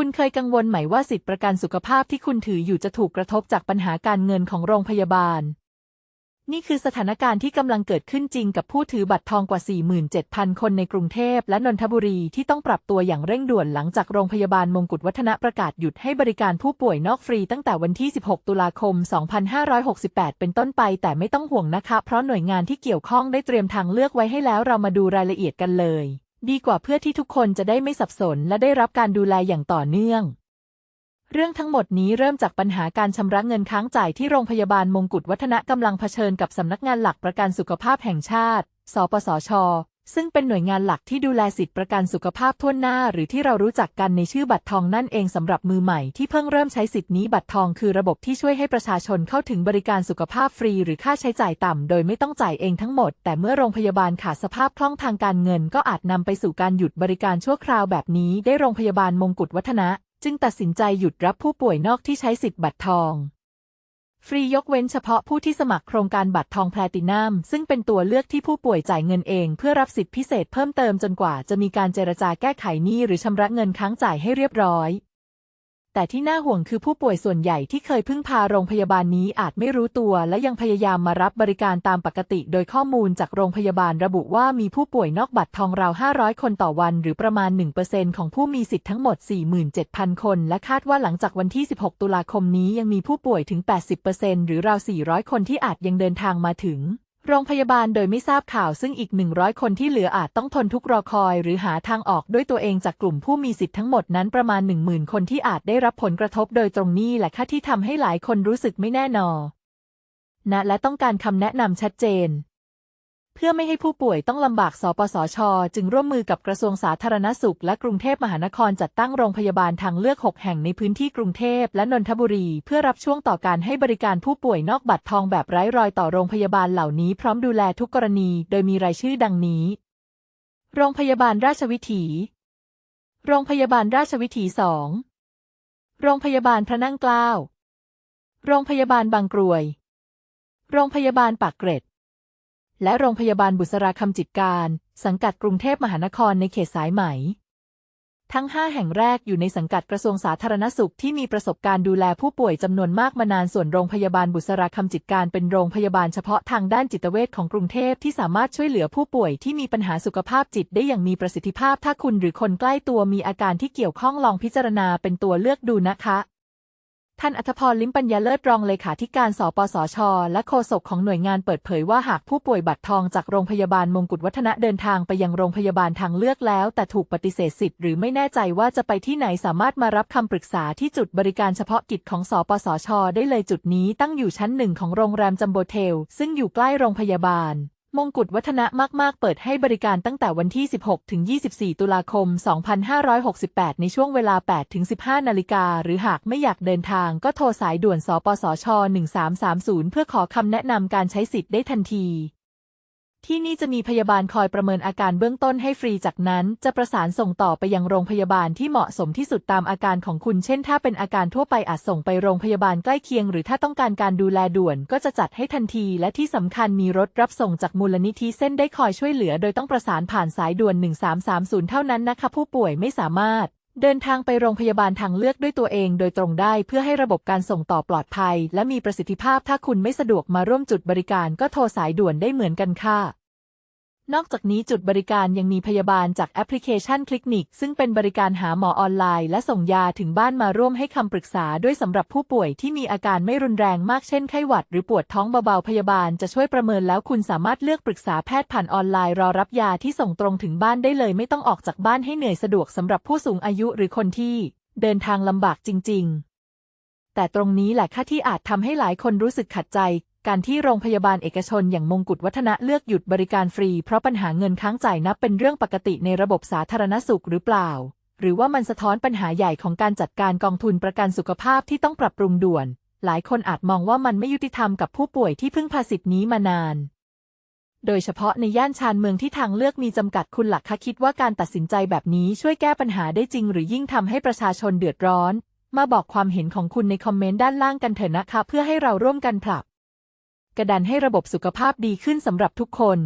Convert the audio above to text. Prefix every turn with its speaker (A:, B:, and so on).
A: คุณเคยกังวลไหมว่าสิทธิประกันสุขภาพที่คุณถืออยู่จะถูกกระทบจากปัญหาการเงินของโรงพยาบาล นี่คือสถานการณ์ที่กำลังเกิดขึ้นจริงกับผู้ถือบัตรทองกว่า 47,000 คนในกรุงเทพและนนทบุรีที่ต้องปรับตัวอย่างเร่งด่วนหลังจากโรงพยาบาลมงกุฎวัฒนะประกาศหยุดให้บริการผู้ป่วยนอกฟรีตั้งแต่วันที่ 16 ตุลาคม 2568 เป็นต้นไป แต่ไม่ต้องห่วงนะคะ เพราะหน่วยงานที่เกี่ยวข้องได้เตรียมทางเลือกไว้ให้แล้วเรามาดูรายละเอียดกันเลย ดีกว่าเพื่อที่ทุกคนจะได้ไม่สับสนและได้รับการดูแลอย่างต่อเนื่อง เรื่องทั้งหมดนี้เริ่มจากปัญหาการชำระเงินค้างจ่ายที่โรงพยาบาลมงกุฎวัฒนะกำลังเผชิญกับสำนักงานหลักประกันสุขภาพแห่งชาติ สปสช ซึ่งเป็นหน่วยงานหลักที่ดูแลสิทธิประกันสุขภาพทั่วหน้า หรือที่เรารู้จักกันในชื่อบัตรทองนั่นเองสำหรับมือใหม่ที่เพิ่งเริ่มใช้สิทธินี้บัตรทองคือระบบที่ช่วยให้ประชาชนเข้าถึงบริการสุขภาพฟรี หรือค่าใช้จ่ายต่ำโดยไม่ต้องจ่ายเองทั้งหมด แต่เมื่อโรงพยาบาลขาดสภาพคล่องทางการเงิน ก็อาจนำไปสู่การหยุดบริการชั่วคราวแบบนี้ ได้โรงพยาบาลมงกุฎวัฒนะ จึงตัดสินใจหยุดรับผู้ป่วยนอกที่ใช้สิทธิ์บัตรทอง ฟรียกเว้นเฉพาะผู้ที่สมัครโครงการบัตรทองแพลตินัมซึ่งเป็นตัวเลือกที่ผู้ป่วยจ่ายเงินเอง เพื่อรับสิทธิพิเศษเพิ่มเติมจนกว่าจะมีการเจรจาแก้ไขหนี้หรือชำระเงินค้างจ่ายให้เรียบร้อย แต่ที่น่าห่วงคือผู้ป่วยส่วนใหญ่ที่เคยพึ่งพาโรงพยาบาลนี้อาจไม่รู้ตัว และยังพยายามมารับบริการตามปกติ โดยข้อมูลจากโรงพยาบาลระบุว่ามีผู้ป่วยนอกบัตรทองราว 500 คนต่อวัน หรือประมาณ 1%ของผู้มีสิทธิ์ทั้งหมด 47,000 คน และคาดว่าหลังจากวันที่ 16 ตุลาคมนี้ยังมีผู้ป่วยถึง 80%หรือราว 400 คนที่อาจยังเดินทางมาถึง โรงพยาบาลโดยไม่ทราบข่าวซึ่งอีก 100 คนที่เหลืออาจต้องทนทุกข์รอคอย หรือหาทางออกด้วยตัวเองจากกลุ่มผู้มีสิทธิ์ทั้งหมดนั้นประมาณ 10,000 คนที่อาจได้รับผลกระทบโดยตรงนี้แหละค่ะที่ทำให้หลายคนรู้สึกไม่แน่นอนนะและต้องการคำแนะนำชัดเจน เพื่อไม่ให้ผู้ป่วยต้องลำบาก สปสช จึงร่วมมือกับกระทรวงสาธารณสุข และกรุงเทพมหานครจัดตั้งโรงพยาบาลทางเลือก 6 แห่งในพื้นที่กรุงเทพและนนทบุรี เพื่อรับช่วงต่อการให้บริการผู้ป่วยนอกบัตรทองแบบไร้รอยต่อโรงพยาบาลเหล่านี้พร้อมดูแลทุกกรณี โดยมีรายชื่อดังนี้ โรงพยาบาลราชวิถี โรงพยาบาลราชวิถีสองโรงพยาบาลพระนั่งเกล้า โรงพยาบาลบางกรวย โรงพยาบาลปากเกร็ด และโรงพยาบาลบุษราคำจิตการ สังกัดกรุงเทพมหานครในเขตสายไหม ทั้ง 5 แห่งแรกอยู่ในสังกัดกระทรวงสาธารณสุขที่มีประสบการณ์ดูแลผู้ป่วยจำนวนมากมานานส่วนโรงพยาบาลบุษราคำจิตการเป็นโรงพยาบาลเฉพาะทางด้านจิตเวชของกรุงเทพที่สามารถช่วยเหลือผู้ป่วยที่มีปัญหาสุขภาพจิตได้อย่างมีประสิทธิภาพถ้าคุณหรือคนใกล้ตัวมีอาการที่เกี่ยวข้องลองพิจารณาเป็นตัวเลือกดูนะคะ ท่านอัธพรลิ้มปัญญาเลิศรองเลขาธิการสปสช และโฆษกของหน่วยงานเปิดเผยว่าหากผู้ป่วยบัตรทองจากโรงพยาบาลมงกุฎวัฒนะเดินทางไปยังโรงพยาบาลทางเลือกแล้ว แต่ถูกปฏิเสธสิทธิ์หรือไม่แน่ใจว่าจะไปที่ไหนสามารถมารับคำปรึกษาที่จุดบริการเฉพาะกิจของสปสช ได้เลยจุดนี้ตั้งอยู่ชั้นหนึ่งของโรงแรมจัมโบเทลซึ่งอยู่ใกล้โรงพยาบาล มงกุฎวัฒนะมาก ๆ เปิดให้บริการตั้งแต่วันที่ 16 ถึง 24 ตุลาคม 2568 ในช่วงเวลา 8 ถึง 15 นาฬิกา หรือหากไม่อยากเดินทางก็โทรสายด่วน สปสช 1330 เพื่อขอคำแนะนำการใช้สิทธิ์ได้ทันที ที่นี่จะมีพยาบาลคอยประเมินอาการเบื้องต้นให้ฟรีจากนั้น จะประสานส่งต่อไปยังโรงพยาบาลที่เหมาะสมที่สุดตามอาการของคุณ เช่น ถ้าเป็นอาการทั่วไปอาจส่งไปโรงพยาบาลใกล้เคียง หรือถ้าต้องการการดูแลด่วน ก็จะจัดให้ทันที และที่สำคัญมีรถรับส่งจากมูลนิธิเส้นได้คอยช่วยเหลือ โดยต้องประสานผ่านสายด่วน 1330 เท่านั้นนะคะ ผู้ป่วยไม่สามารถ เดินทางไปโรงพยาบาลทางเลือกด้วยตัวเองโดยตรงได้เพื่อให้ระบบการส่งต่อปลอดภัย และมีประสิทธิภาพถ้าคุณไม่สะดวกมาร่วมจุดบริการก็โทรสายด่วนได้เหมือนกันค่ะ นอกจากนี้จุดบริการยังมีพยาบาลจากแอปพลิเคชันคลิกนิก ซึ่งเป็นบริการหาหมอออนไลน์ และส่งยาถึงบ้านมาร่วมให้คำปรึกษาด้วยสำหรับผู้ป่วยที่มีอาการไม่รุนแรงมากเช่นไข้หวัด หรือปวดท้องเบาๆ พยาบาลจะช่วยประเมินแล้วคุณสามารถเลือกปรึกษาแพทย์ผ่านออนไลน์ รอรับยาที่ส่งตรงถึงบ้านได้เลย ไม่ต้องออกจากบ้านให้เหนื่อยสะดวกสำหรับผู้สูงอายุหรือคนที่เดินทางลำบากจริง ๆ แต่ตรงนี้แหละค่าที่อาจทำให้หลายคนรู้สึกขัดใจ การที่โรงพยาบาลเอกชนอย่างมงกุฎวัฒนะเลือกหยุดบริการฟรี เพราะปัญหาเงินค้างจ่ายนับเป็นเรื่องปกติในระบบสาธารณสุขหรือเปล่า หรือว่ามันสะท้อนปัญหาใหญ่ของการจัดการกองทุนประกันสุขภาพที่ต้องปรับปรุงด่วน หลายคนอาจมองว่ามันไม่ยุติธรรมกับผู้ป่วยที่พึ่งพาสิทธินี้มานาน โดยเฉพาะในย่านชานเมืองที่ทางเลือกมีจำกัดคุณหลักคะคิดว่าการตัดสินใจแบบนี้ช่วยแก้ปัญหาได้จริง หรือยิ่งทำให้ประชาชนเดือดร้อน มาบอกความเห็นของคุณในคอมเมนต์ด้านล่างกันเถอะนะคะ เพื่อให้เราร่วมกันผลัก กระดันให้ระบบสุขภาพดีขึ้นสำหรับทุกคน